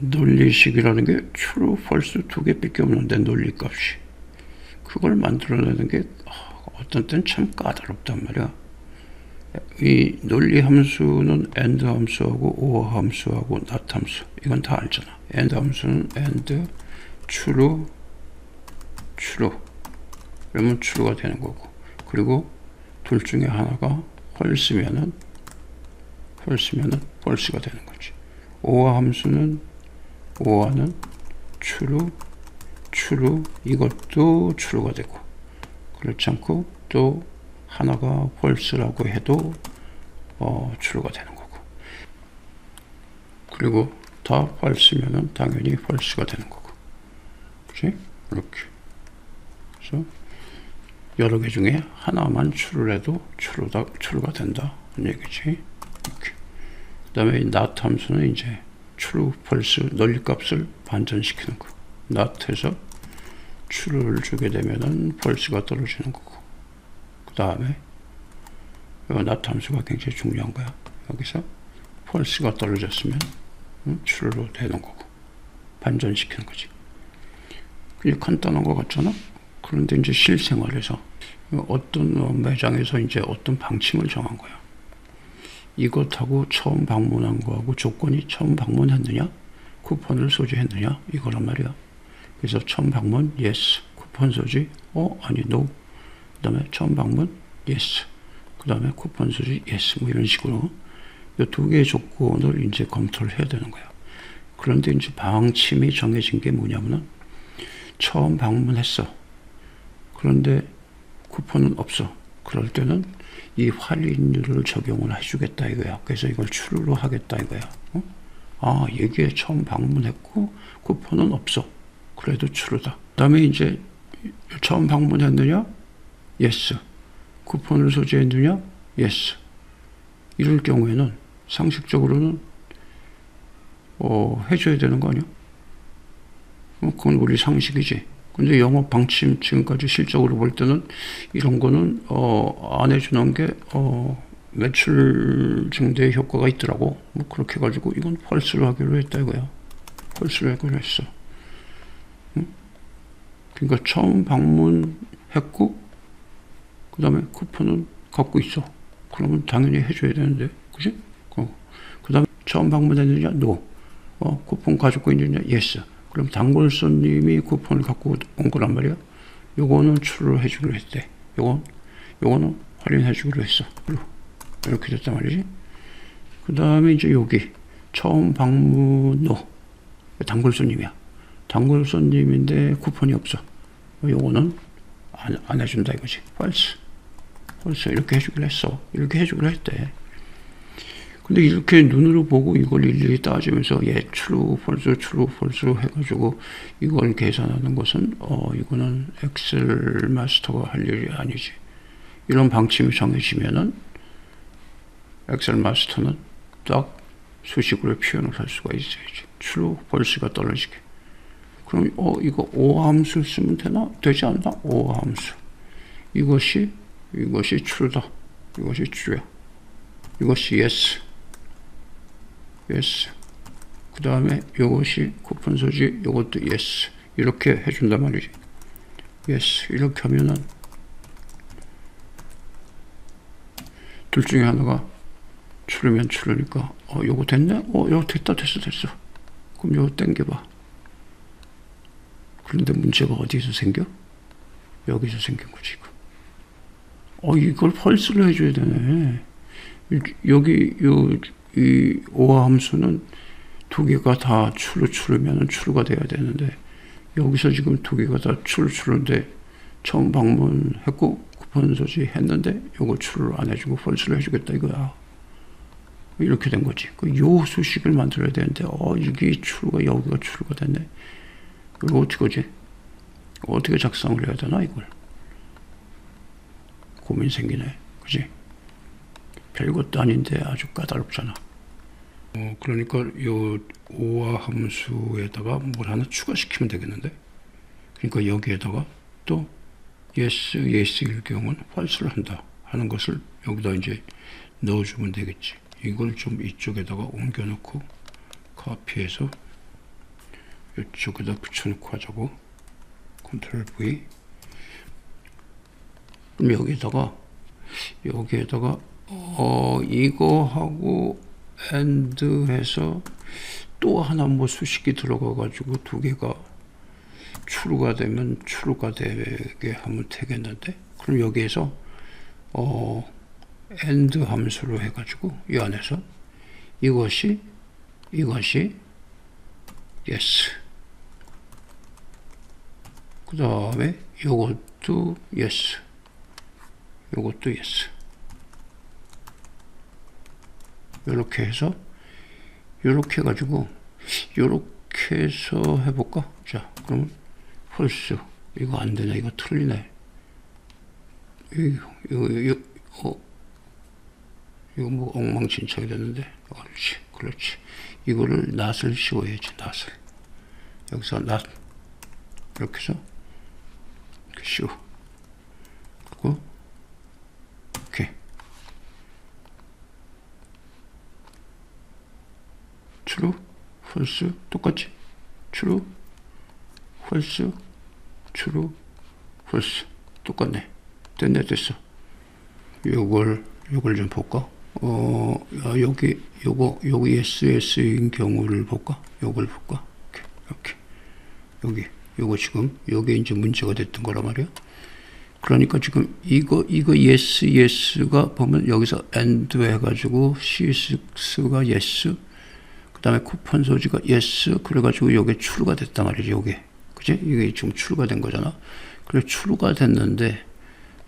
논리식이라는 게 true, false 두 개밖에 없는데 논리 값이 그걸 만들어내는 게 아, 어떤 때는 참 까다롭단 말이야. 이 논리 함수는 and 함수하고 or 함수하고 not 함수 이건 다 알잖아. and 함수는 and true, true 그러면 true가 되는 거고 그리고 둘 중에 하나가 false면은 false면은 false가 되는 거지. or 함수는 or는 true, true 이것도 true가 되고 그렇지 않고 또 하나가 false라고 해도 어, true가 되는 거고. 그리고 다 false면은 당연히 false가 되는 거고. 그렇지? 이렇게. 그래서 여러 개 중에 하나만 true를 해도 true다, true가 된다 는 얘기지. 이렇게. 그 다음에 not 함수는 이제 true, false 논리값을 반전시키는 거 not에서 true를 주게 되면은 false가 떨어지는 거고 그 다음에 not 함수가 굉장히 중요한 거야. 여기서 false가 떨어졌으면 음, true로 되는 거고 반전시키는 거지. 그게 간단한 것 같잖아? 그런데 이제 실생활에서 어떤 매장에서 이제 어떤 방침을 정한 거야 이것하고 처음 방문한 거하고 조건이 처음 방문했느냐? 쿠폰을 소지했느냐? 이거란 말이야. 그래서 처음 방문 yes. 쿠폰 소지 어? 아니 no. 그 다음에 처음 방문 yes. 그 다음에 쿠폰 소지 yes. 뭐 이런 식으로 이 두 개의 조건을 이제 검토를 해야 되는 거야. 그런데 이제 방침이 정해진 게 뭐냐면은 처음 방문했어. 그런데 쿠폰은 없어 그럴 때는 이 할인율을 적용을 해주겠다 이거야. 그래서 이걸 출로 하겠다 이거야. 어? 아 여기에 처음 방문했고 쿠폰은 없어. 그래도 출로다. 그다음에 이제 처음 방문했느냐? 예스. 쿠폰을 소지했느냐? 예스. 이럴 경우에는 상식적으로는 어, 해줘야 되는 거 아니야? 어, 그건 우리 상식이지. 근데 영업 방침 지금까지 실적으로 볼 때는 이런 거는 어, 안 해주는 게 어, 매출 증대에 효과가 있더라고. 뭐 그렇게 해가지고 이건 펄스로 하기로 했다 이거야. 펄스로 하기로 했어. 응? 그러니까 처음 방문했고 그 다음에 쿠폰은 갖고 있어. 그러면 당연히 해줘야 되는데, 그지? 어. 그 다음에 처음 방문했느냐? 노. 어, 쿠폰 가지고 있느냐? 예스. 그럼 단골 손님이 쿠폰을 갖고 온 거란 말이야. 요거는 출을 해주기로 했대. 요건, 요거는 할인해주기로 했어. 이렇게 됐단 말이지. 그 다음에 이제 여기, 처음 방문노. 단골 손님이야. 단골 손님인데 쿠폰이 없어. 요거는 안, 안 해준다 이거지. false. 이렇게 해주기로 했어. 이렇게 해주기로 했대. 근데 이렇게 눈으로 보고 이걸 일일이 따지면서 예, true, false, 해가지고 이걸 계산하는 것은 어 이거는 엑셀 마스터가 할 일이 아니지. 이런 방침이 정해지면은 엑셀 마스터는 딱 수식으로 표현을 할 수가 있어야지. true, false가 떨어지게. 그럼 어 이거 O 함수 쓰면 되나? 되지 않나? O 함수. 이것이 이것이 true다. 이것이 true야. 이것이 yes. Yes. 그 다음에 이것이 쿠폰 소지, 이것도 yes. 이렇게 해준단 말이지. yes. 이렇게 하면은 둘 중에 하나가 추르면 추르니까 어, 요거 됐네? 어, 요거 됐다, 됐어, 됐어. 그럼 요거 땡겨봐. 그런데 문제가 어디서 생겨? 여기서 생긴 거지, 이거. 어, 이걸 펄스를 해줘야 되네. 여기, 요, 이 오화 함수는 두 개가 다 추루 추르면 추루가 돼야 되는데 여기서 지금 두 개가 다 추루 추루인데 처음 방문했고 쿠폰 소지 했는데 요거 추루를 안 해주고 펄스를 해주겠다 이거야. 이렇게 된 거지. 그요 수식을 만들어야 되는데 어 이게 추루가 여기가 추루가 됐네. 이거 어떻게 하지? 어떻게 작성을 해야 되나 이걸? 고민 생기네. 그지? 별것도 아닌데 아주 까다롭잖아. 어, 그러니까 요 오화 함수에다가 뭘 하나 추가시키면 되겠는데? 그러니까 여기에다가 또 yes, yes일 경우는 false를 한다 하는 것을 여기다 이제 넣어주면 되겠지. 이걸 좀 이쪽에다가 옮겨놓고 카피해서 이쪽에다 붙여놓고 하자고. 컨트롤 V. 그럼 여기다가 여기에다가 어 이거하고 엔드 해서 또 하나 뭐 수식이 들어가 가지고 두 개가 추루가 되면 추루가 되게 하면 되겠는데? 그럼 여기에서 어 엔드 함수로 해 가지고 이 안에서 이것이 이것이 yes. 그 다음에 요것도 yes. 요것도 yes 요렇게 해서 요렇게 해가지고 요렇게 해서 해볼까? 자 그럼 펄스. 이거 안 되네 이거 틀리네. 이거 이거 이거 어. 이거 뭐 엉망진창이 됐는데? 그렇지 그렇지. 이거를 낫을 씌워야지 낫을. 여기서 낫. 이렇게 해서 이렇게 씌워 그리고 이렇게 true, false 똑같이. true, false, true, false. 똑같네. 됐네 됐어. 요걸 요걸 좀 볼까? 어 야, 여기 요거 여기 SS인 경우를 볼까? 요걸 볼까? 이렇게 여기 요거 지금 요게 이제 문제가 됐던 거란 말이야. 그러니까 지금 이거 이거 yes yes가 보면 여기서 and 해가지고 CS가 yes 그 다음에 쿠폰 소지가 yes 그래가지고 요게 추루가 됐단 말이지 요게. 그지 이게 지금 추루가 된 거잖아. 그래 추루가 됐는데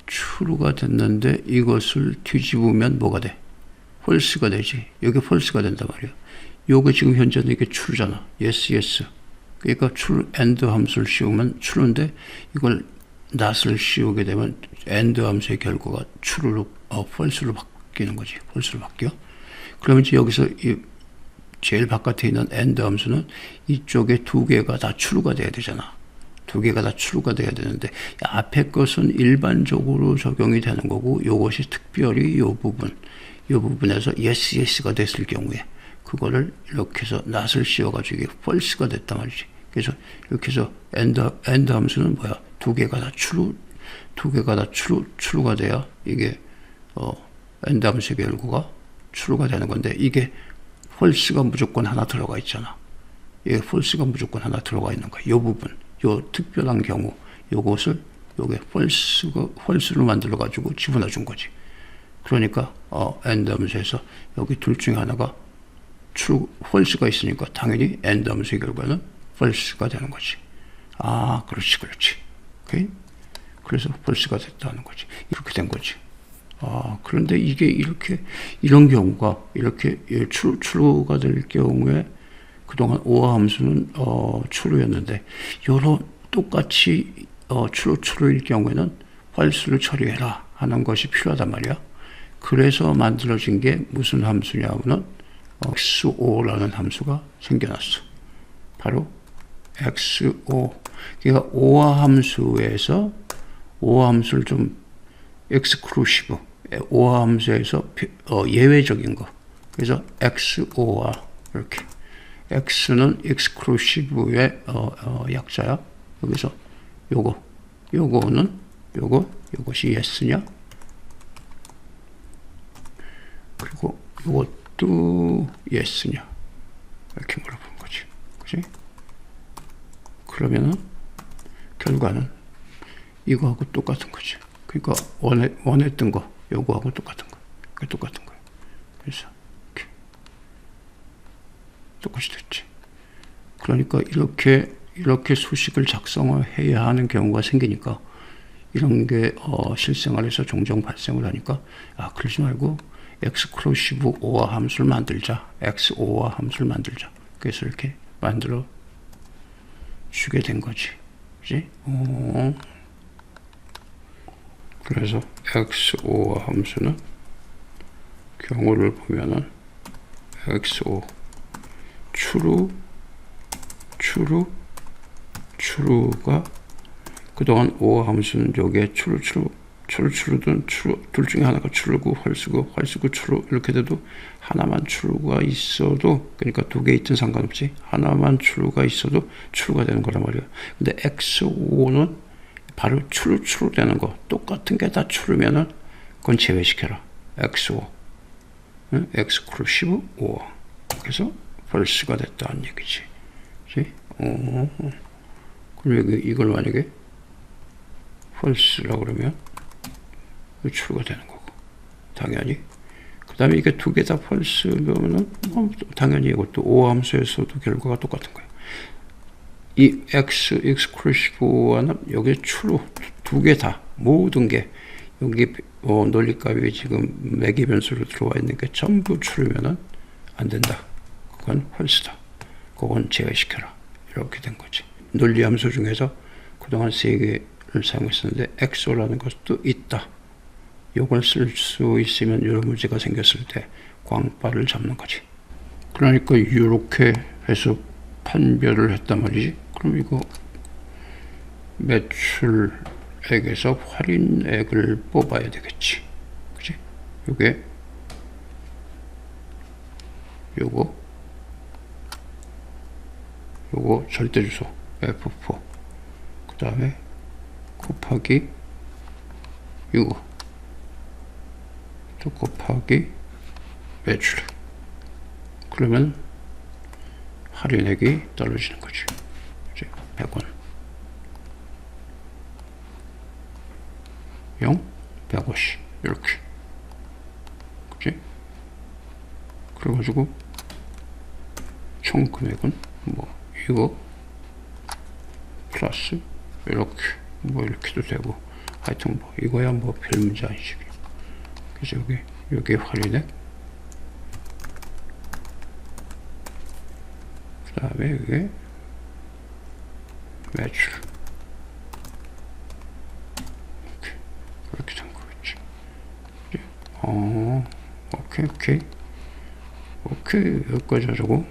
추루가 됐는데 이것을 뒤집으면 뭐가 돼? 펄스가 되지. 여기 펄스가 된단 말이야. 요게 지금 현재는 이게 추루잖아. yes yes. 그러니까 true and 함수를 씌우면 true인데 이걸 not을 씌우게 되면 and 함수의 결과가 true로 어, false로 바뀌는 거지. false로 바뀌어. 그러면 이제 여기서 이 제일 바깥에 있는 and 함수는 이쪽에 두 개가 다 true가 돼야 되잖아. 두 개가 다 true가 돼야 되는데 앞에 것은 일반적으로 적용이 되는 거고 요것이 특별히 요 부분 요 부분에서 yes yes가 됐을 경우에 그거를 이렇게 해서 not을 씌워가지고 이게 false가 됐단 말이지. 그래서 이렇게 해서 end, end 함수는 뭐야? 두 개가 다 true, 두 개가 다 true, true가 돼야 이게 어, end 함수의 결과가 true가 되는 건데 이게 false가 무조건 하나 들어가 있잖아. 이게 false가 무조건 하나 들어가 있는 거야. 이 부분, 요 특별한 경우, 요것을 요게 false가 false로 만들어 가지고 집어넣어 준 거지. 그러니까 어, 함수에서 여기 둘 중에 하나가 true, false가 있으니까 당연히 함수의 결과는 false가 되는 거지. 아, 그렇지, 그렇지. 오케이? 그래서 false가 됐다는 거지. 이렇게 된 거지. 아, 그런데 이게 이렇게, 이런 경우가, 이렇게, 예, true, true가 될 경우에, 그동안 오화 함수는, 어, true였는데, 요런, 똑같이, 어, true, true일 경우에는 false를 처리해라 하는 것이 필요하단 말이야. 그래서 만들어진 게 무슨 함수냐면은, 어, XO라는 함수가 생겨났어. 바로 XO. 그러니까 오화 함수에서 오화 함수를 좀 exclusive, 오화 함수에서 어, 예외적인 거. 그래서 XO와 이렇게. X는 exclusive의 어, 어, 약자야. 여기서 요거, 요거는 요거, 요것이 yes냐? 그리고 요것도 yes냐? 이렇게 물어보는 거지. 그지? 그러면은 결과는 이거하고 똑같은 거지. 그러니까 원해, 원했던 거, 요거하고 똑같은 거. 그 똑같은 거야. 그래서 이렇게 똑같이 됐지. 그러니까 이렇게 이렇게 수식을 작성해야 하는 경우가 생기니까 이런 게 어, 실생활에서 종종 발생을 하니까 아 그러지 말고 엑스클루시브 오화 함수를 만들자. XO와 함수를 만들자. 그래서 이렇게 만들어 주게 된 거지. 그지? 어. 그래서 XO와 함수는 경우를 보면은 XO true true true가 그동안 O 함수는 여기에 true true true true든 true 둘 중에 하나가 true고 false고 false고 true 이렇게 돼도 하나만 true가 있어도 그러니까 두 개 있든 상관없지 하나만 true가 있어도 true가 되는 거란 말이야 근데 x5는 바로 true true 되는 거 똑같은 게다 true면은 그건 제외시켜라. X5 응? exclusive 5 그래서 false가 됐다는 얘기지. 그치? 어, 어. 그럼 여기 이걸 만약에 false라고 그러면 추가 되는 거고. 당연히. 그 다음에 이게 두 개 다 false면은 뭐 당연히 이것도 오함수에서도 결과가 똑같은 거예요 이 x exclusive와는 여기 true 두개 다 모든 게 여기 어, 논리값이 지금 매기 변수로 들어와 있는 게 전부 true면은 안 된다 그건 false다 그건 제외시켜라 이렇게 된 거지 논리 함수 중에서 그동안 세 개를 사용했었는데 엑소라는 것도 있다. 이걸 쓸 수 있으면 이런 문제가 생겼을 때 광파를 잡는 거지. 그러니까 이렇게 해서 판별을 했단 말이지. 그럼 이거 매출액에서 할인액을 뽑아야 되겠지. 그지? 요게 요거 요거 절대 주소 F4 그 다음에 곱하기 이거 또 곱하기 매출 그러면 할인액이 떨어지는 거지. 이제 100원. 0 150 이렇게. 그치? 그래가지고 총 금액은 뭐 이거 플러스 이렇게 뭐 이렇게도 되고. 하여튼 뭐 이거야 뭐 별 문제 아니지 그래서 여기 여기 할인액 그 다음에 이게? 매출. 이렇게 그렇게 된 거겠지. 어 오케이 오케이. 오케이 여기까지 하자고